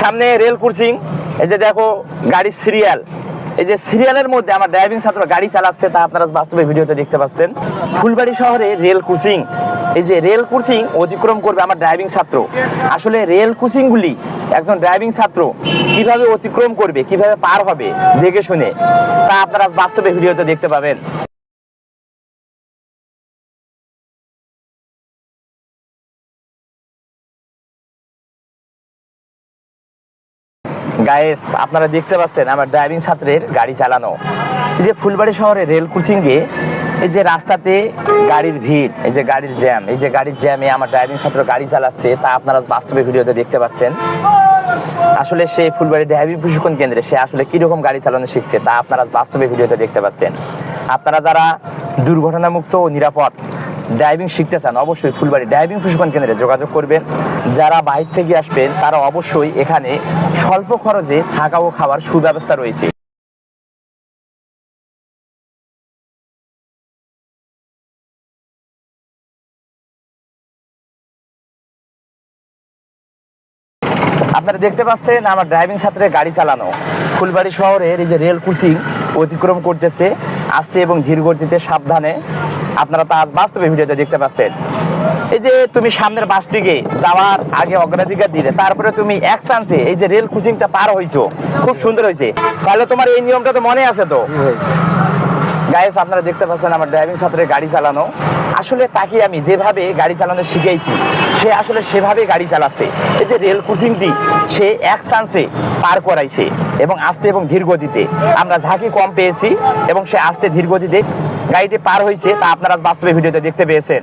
সামনে rail crossing, এই যে দেখো গাড়ির সিরিয়াল এই যে সিরিয়ালের মধ্যে আমার ড্রাইভিং ছাত্র গাড়ি চালাচ্ছে, তা আপনারা বাস্তবে ভিডিওতে দেখতে পাচ্ছেন। ফুলবাড়ি শহরে রেল ক্রসিং, এই যে রেল ক্রসিং অতিক্রম করবে আমার ড্রাইভিং ছাত্র। আসলে রেল ক্রসিংগুলি একজন ড্রাইভিং ছাত্র কীভাবে অতিক্রম করবে, কীভাবে পার হবে, দেখে শুনে, তা আপনারা বাস্তবে ভিডিওতে দেখতে পাবেন। গায়েস আপনারা দেখতে পাচ্ছেন আমার ড্রাইভিং ছাত্রের গাড়ি চালানো। এই যে ফুলবাড়ি শহরে রেল ক্রসিংয়ে এই যে রাস্তাতে গাড়ির ভিড়, এই যে গাড়ির জ্যাম এই যে গাড়ির জ্যামে আমার ড্রাইভিং ছাত্র গাড়ি চালাচ্ছে, তা আপনারা বাস্তবে ভিডিওতে দেখতে পাচ্ছেন। আসলে সে ফুলবাড়ি ড্রাইভিং প্রশিক্ষণ কেন্দ্রে সে আসলে কীরকম গাড়ি চালানো শিখছে, তা আপনারা বাস্তবে ভিডিওতে দেখতে পাচ্ছেন। আপনারা যারা দুর্ঘটনামুক্ত ও নিরাপদ ড্রাইভিং শিখতে চান, অবশ্যই ফুলবাড়ি ড্রাইভিং প্রশিক্ষণ কেন্দ্রে যোগাযোগ করবেন। যারা বাইরে থেকে আসবেন, তারা অবশ্যই এখানে স্বল্প খরচে থাকা ও খাওয়ার সুব্যবস্থা রয়েছে। আপনারা দেখতে পাচ্ছেন, আমার ড্রাইভিং ছাত্রের গাড়ি চালানো। ফুলবাড়ি শহরের এই যে রেল ক্রসিং অতিক্রম করতেছে, আস্তে এবং ধীর গতিতে সাবধানে আপনারা তা আজ বাস্তবে ভিডিওতে দেখতে পাচ্ছেন। এই যে তুমি সামনের বাসটিকে যাওয়ার আগে অগ্রাধিকার দিলে, তারপরে তুমি এক চান্সে এই যে রেল ক্রুজিংটা পার হয়েছো খুব সুন্দর হয়েছে তাহলে তোমার এই নিয়মটা তো মনে আছে তো? গাইস আপনারা দেখতে পাচ্ছেন আমার ড্রাইভিং ছাত্রের গাড়ি চালানো। আসলে তাকে আমি যেভাবে গাড়ি চালানো শিখেছি সে আসলে সেভাবে গাড়ি চালাচ্ছে। এই যে রেল ক্রসিংটি সে এক চান্সে পার করাইছে এবং আস্তে এবং ধীর গতিতে। আমরা ঝাঁকি কম পেয়েছি এবং সে আস্তে ধীর গতিতে গাড়িটি পার হয়েছে তা আপনারা বাস্তবে ভিডিওতে দেখতে পেয়েছেন।